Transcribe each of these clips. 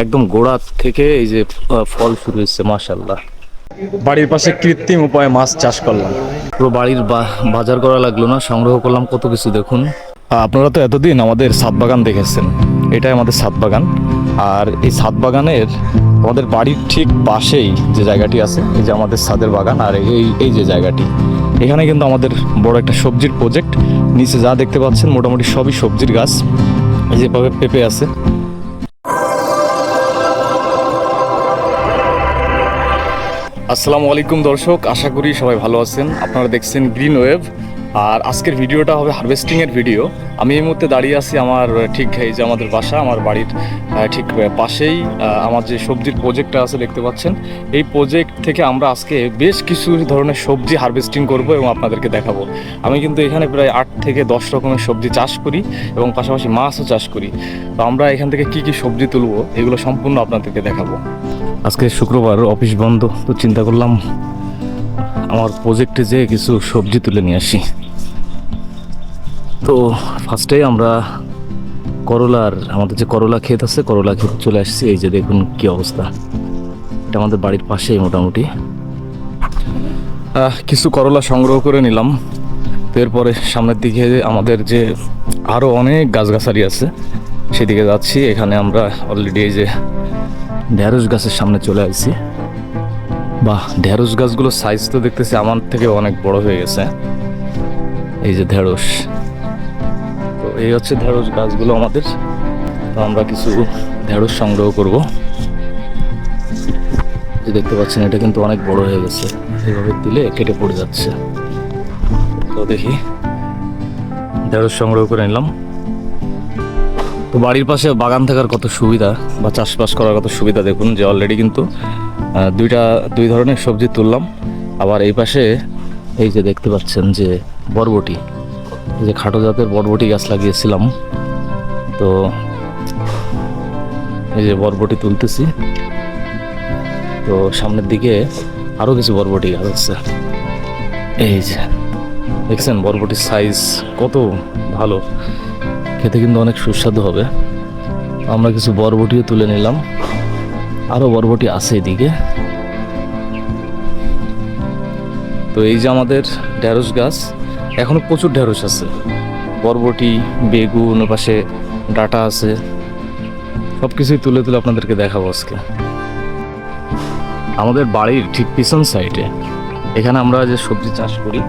একদম গোড়া থেকে এই যে ফল শুরু হচ্ছে মাশাল্লাহ বাড়ির পাশে কৃত্রিম উপায়ে মাছ চাষ করলাম। পুরো বাড়ির বাজার করা লাগল না সংগ্রহ করলাম কত কিছু দেখুন। আপনারা তো এতদিন আমাদের ছাদ বাগান দেখেছেন। এটাই আমাদের ছাদ বাগান। আর এই ছাদ বাগানের আমাদের বাড়ির ঠিক পাশেই যে জায়গাটি আছে এই যে আমাদের ছাদের বাগান আর এই এই যে জায়গাটি। এখানে কিন্তু আমাদের বড় একটা সবজির প্রজেক্ট নিচে যা দেখতে পাচ্ছেন মোটামুটি সবই সবজির গাছ। এই যেভাবে পেঁপে আছে আসসালামু আলাইকুম দর্শক আশা করি সবাই ভালো আছেন। আপনারা দেখছেন গ্রিন ওয়েভ আর আজকের ভিডিওটা হবে হারভেস্টিং এর ভিডিও। আমি এই মুহূর্তে দাঁড়িয়ে আছি আমার ঠিক, এই যে আমাদের বাসা, আমার বাড়ির ঠিক পাশেই। আমার যে সবজির প্রজেক্টটা আছে দেখতে পাচ্ছেন, এই প্রজেক্ট থেকে আমরা আজকে বেশ কিছু ধরনের সবজি হারভেস্টিং করব এবং আপনাদেরকে দেখাবো। আমি কিন্তু এখানে প্রায় আট থেকে দশ রকমের সবজি চাষ করি এবং পাশাপাশি মাছও চাষ করি। তো আমরা এখান থেকে কি কি সবজি তুলবো, এগুলো সম্পূর্ণ আপনাদেরকে দেখাবো। আজকে শুক্রবার, অফিস বন্ধ, তো চিন্তা করলাম আমার প্রজেক্টে যে কিছু সবজি তুলে নিয়ে আসি। তো ফার্স্টে আমরা করলার, আমাদের যে করলা ক্ষেত আছে, করলা ক্ষেত চলে আসছি। এই যে দেখুন কি অবস্থা। এটা আমাদের বাড়ির পাশেই মোটামুটি। কিছু করলা সংগ্রহ করে নিলাম। এরপরে সামনের দিকে আমাদের যে আরও অনেক গাছগাছালি আছে, সেদিকে যাচ্ছি। এখানে আমরা অলরেডি এই যে ঢেঁড়স গাছের সামনে চলে আসছি। বাহ, ঢেঁড়স গাছগুলোর সাইজ তো দেখতেছি আমার থেকে অনেক বড় হয়ে গেছে। এই যে ঢেঁড়স। তো এই হচ্ছে ঢেঁড়স গাছগুলো আমাদের। তো আমরা কিছু ঢেঁড়স সংগ্রহ করব। যে দেখতে পাচ্ছেন, এটা কিন্তু অনেক বড় হয়ে গেছে। এইভাবে দিলে কেটে পড়ে যাচ্ছে। তো দেখি, ঢেঁড়স সংগ্রহ করে নিলাম। তো বাড়ির পাশে বাগান থাকার কত সুবিধা বা চাষবাস করার কত সুবিধা দেখুন যে অলরেডি কিন্তু দুইটা, দুই ধরনের সবজি তুললাম। আবার এই পাশে এই যে দেখতে পাচ্ছেন যে বরবটি। যে খাটো জাতের বরবটি গাছ লাগিয়েছিলাম, তো এই যে বরবটি তুলতেছি। তো সামনের দিকে আরও কিছু বরবটি গাছ আছে। এই যে, দেখছেন বরবটির সাইজ কত ভালো। খেতে কিন্তু অনেক সুস্বাদু হবে। আমরা কিছু বরবটিও তুলে নিলাম। আরও বরবটি আছে এদিকে। তো এই যে আমাদের ঢেঁড়স গাছ এখনও প্রচুর ঢেঁড়স আছে। বরবটি, বেগুন পাশে ডাটা আছে। সব কিছুই তুলে তুলে আপনাদেরকে দেখাবো আজকে। আমাদের বাড়ির ঠিক পিছন সাইডে, এখানে আমরা যে সবজি চাষ করি,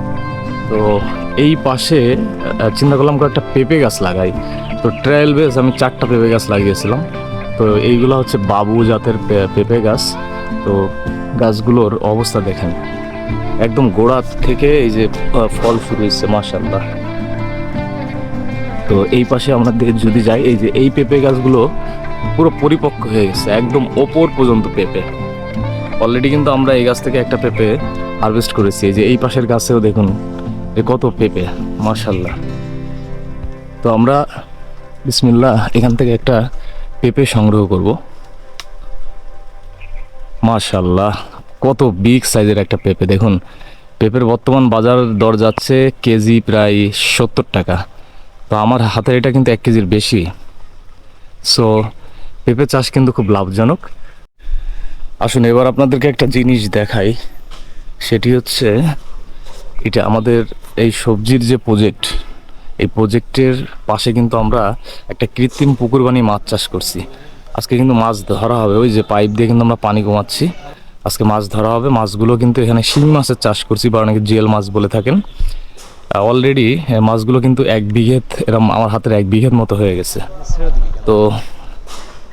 তো এই পাশে চিন্তা করলাম একটা পেঁপে গাছ লাগাই। তো ট্রায়াল বেস, আমি চারটা পেঁপে গাছ লাগিয়েছিলাম। তো এইগুলো হচ্ছে বাবু জাতের পেঁপে গাছ। তো গাছগুলোর অবস্থা দেখেন। একদম গোড়া থেকে এই যে ফল শুরু হয়েছে মাসাল্লাহ তো এই পাশে আমরা দিকে যদি যাই, এই যে এই পেঁপে গাছগুলো পুরো পরিপক্ক হয়ে গেছে, একদম ওপর পর্যন্ত পেঁপে। অলরেডি কিন্তু আমরা এই গাছ থেকে একটা পেঁপে হারভেস্ট করেছি। এই যে এই পাশের গাছেও দেখুন এ কত পেঁপে মার্শাল্লাহ তো আমরা বিসমিল্লাহ, এখান থেকে একটা পেঁপে সংগ্রহ করব। মার্শাল্লাহ কত বিগ সাইজের একটা পেঁপে। দেখুন, পেঁপের বর্তমান বাজার দর যাচ্ছে কেজি প্রায় সত্তর টাকা। তো আমার হাতের এটা কিন্তু এক কেজির বেশি। সো পেঁপে চাষ কিন্তু খুব লাভজনক। আসুন, এবার আপনাদেরকে একটা জিনিস দেখাই। সেটি হচ্ছে, এটা আমাদের এই সবজির যে প্রজেক্ট এই প্রজেক্টের পাশে কিন্তু আমরা একটা কৃত্রিম পুকুর বানিয়ে মাছ চাষ করছি। আজকে কিন্তু মাছ ধরা হবে। ওই যে পাইপ দিয়ে কিন্তু আমরা পানি কমাচ্ছি আজকে মাছ ধরা হবে। মাছগুলো কিন্তু এখানে শিং মাছের চাষ করছি, বা অনেকে জিএল মাছ বলে থাকেন। অলরেডি মাছগুলো কিন্তু এক বিঘেত, এরম আমার হাতের এক বিঘেত মতো হয়ে গেছে। তো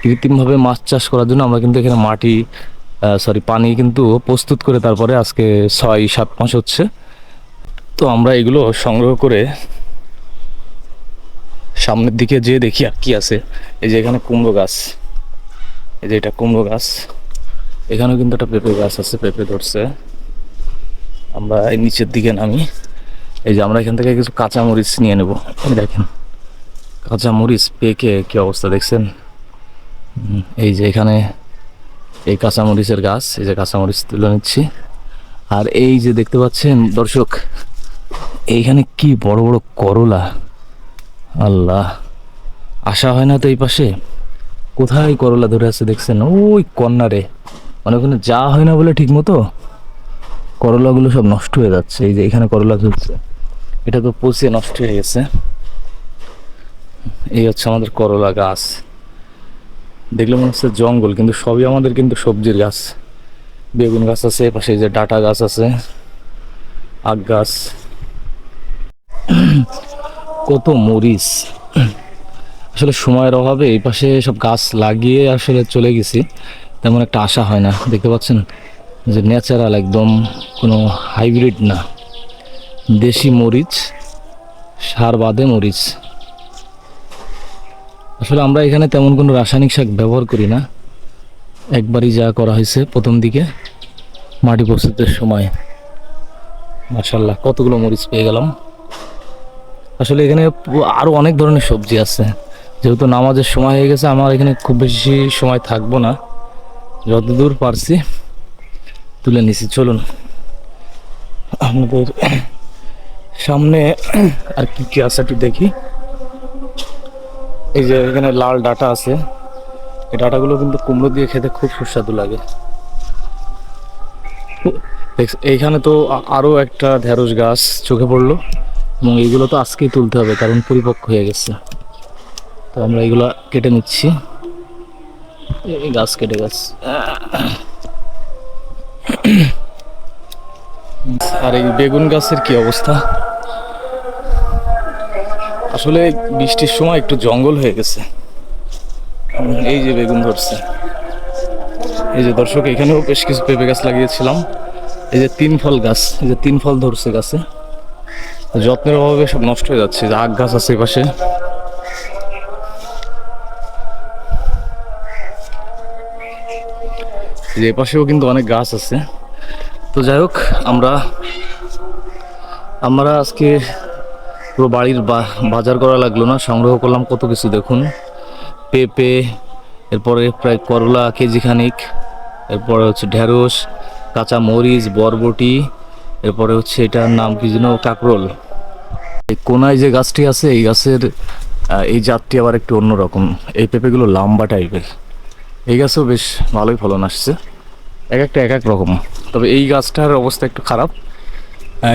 কৃত্রিমভাবে মাছ চাষ করার জন্য আমরা কিন্তু এখানে মাটি সরি পানি কিন্তু প্রস্তুত করে তারপরে আজকে ছয়, সাত মাস হচ্ছে। তো আমরা এগুলো সংগ্রহ করে সামনের দিকে যে দেখি আর কি আছে। এই যে এখানে কুমড়ো গাছ। এই যে এটা কুমড়ো গাছ। এখানেও কিন্তু একটা পেঁপে গাছ আছে, পেঁপে ধরছে। আমরা এই নিচের দিকে নামি। এই যে আমরা এখান থেকে কিছু কাঁচা মরিচ নিয়ে নেব। দেখেন কাঁচা মরিচ পেকে কি অবস্থা দেখছেন? এই যে এখানে এই কাঁচামরিচের গাছ, এই যে কাঁচামরিচ তুলে নিচ্ছি। আর এই যে দেখতে পাচ্ছেন, দর্শক, এইখানে কি বড় বড় করলা। আল্লাহ আসা হয় না তো এই পাশে? কোথায় করলা ধরে আছে দেখছেন? ওই কর্নারে ওখানে যা হয় না বলে ঠিক মতো করলাগুলো সব নষ্ট হয়ে যাচ্ছে। এই যে এখানে করলা ধরছে এটা তো পচে নষ্ট হয়ে গেছে। এই হচ্ছে আমাদের করলা গাছ। দেখলে মনে হচ্ছে জঙ্গল, কিন্তু সবই আমাদের কিন্তু সবজির গাছ। বেগুন গাছ আছে পাশে যে ডাটা গাছ আছে, আখ গাছ। কত মরিচ। আসলে সময়ের অভাবে এই পাশে সব গাছ লাগিয়ে আসলে চলে গেছি। তেমন একটা আশা হয় না। দেখতে পাচ্ছেন যে ন্যাচারাল একদম কোনো হাইব্রিড না। দেশি মরিচ, সার বাদে মরিচ। আসলে আমরা এখানে তেমন কোনো রাসায়নিক সার ব্যবহার করি না। একবারই যা করা হয়েছে প্রথম দিকে মাটি প্রস্তুতের সময়। মাশাল্লাহ কতগুলো মরিচ পেয়ে গেলাম। আসলে এখানে আরও অনেক ধরনের সবজি আছে। যেহেতু নামাজের সময় হয়ে গেছে, আমার এখানে খুব বেশি সময় থাকব না। যতদূর পারছি, তুলে নিছি, চলুন। আমাদের সামনে আর কি কি আছে একটু দেখি। এই যে এখানে লাল ডাটা আছে। এই ডাটাগুলো কিন্তু কুমড়ো দিয়ে খেতে খুব সুস্বাদু লাগে। এইখানে তো আরও একটা ঢেঁড়স গাছ চোখে পড়ল, এবং এইগুলো তো আজকেই তুলতে হবে, কারণ পরিপক্ক হয়ে গেছে। তো আমরা এগুলো কেটে নিচ্ছি। এই গাছ কেটে গাছ। আর এই বেগুন গাছের কি অবস্থা? আসলে বৃষ্টির সময় একটু জঙ্গল হয়ে গেছে। এই যে বেগুন ধরছে। এই যে দর্শক, এখানেও বেশ কিছু পেঁপে গাছ লাগিয়েছিলাম। এই যে তিন ফল গাছ, এই যে তিন ফল ধরছে গাছে। যত্নের অভাবে সব নষ্ট হয়ে যাচ্ছে। যে আখ গাছ আছে পাশে যে পাশেও কিন্তু অনেক গাছ আছে। তো যাই হোক, আমরা আমরা আজকে পুরো বাড়ির বাজার করা লাগল না, সংগ্রহ করলাম কত কিছু দেখুন। পেঁপে, এরপরে প্রায় করলা কেজি খানিক এরপরে হচ্ছে ঢেঁড়স কাঁচা মরিচ বরবটি, এরপরে হচ্ছে এটার নাম কি যেন, কাকরোল। এই কোনায় যে গাছটি আছে, এই গাছের এই জাতটি আবার একটু অন্যরকম। এই পেঁপেগুলো লম্বা টাইপের এই গাছও বেশ ভালোই ফলন আসছে। এক একটা এক এক রকম। তবে এই গাছটার অবস্থা একটু খারাপ।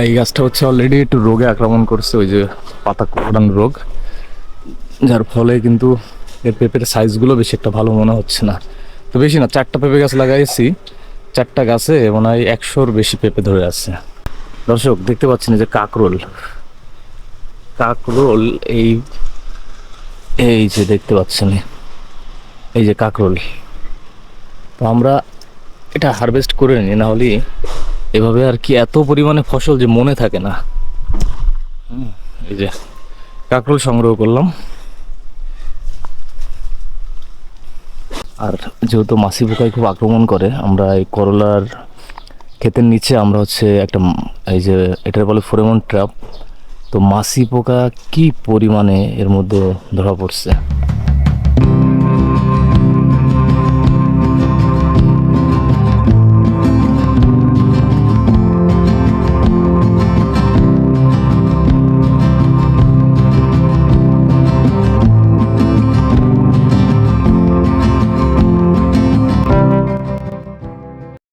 এই গাছটা হচ্ছে অলরেডি একটু রোগে আক্রমণ করছে, ওই যে পাতা কুকড়ান রোগ। যার ফলে কিন্তু এর পেঁপের সাইজগুলো বেশি একটা ভালো মনে হচ্ছে না। তো বেশি না, চারটা পেঁপে গাছ লাগাইছি। চারটা গাছে মনে হয় একশোর বেশি পেঁপে ধরে আছে। দর্শক, দেখতে পাচ্ছেন যে কাকরোল। কাকরোল এই এই যে দেখতে পাচ্ছেন। এই যে কাকরোল। তো আমরা এটা হারভেস্ট করে নিই না হলে এভাবে আর কি এত পরিমাণে ফসল যে মনে থাকে না। এই যে কাকরোল সংগ্রহ করলাম। আর যেহেতু মাসি পোকায় খুব আক্রমণ করে, আমরা এই করলার ক্ষেতের নিচে আমরা হচ্ছে একটা এই যে এটার বলে ফোরেমন ট্র্যাপ তো মাসি পোকা কি পরিমাণে এর মধ্যে ধরা পড়ছে?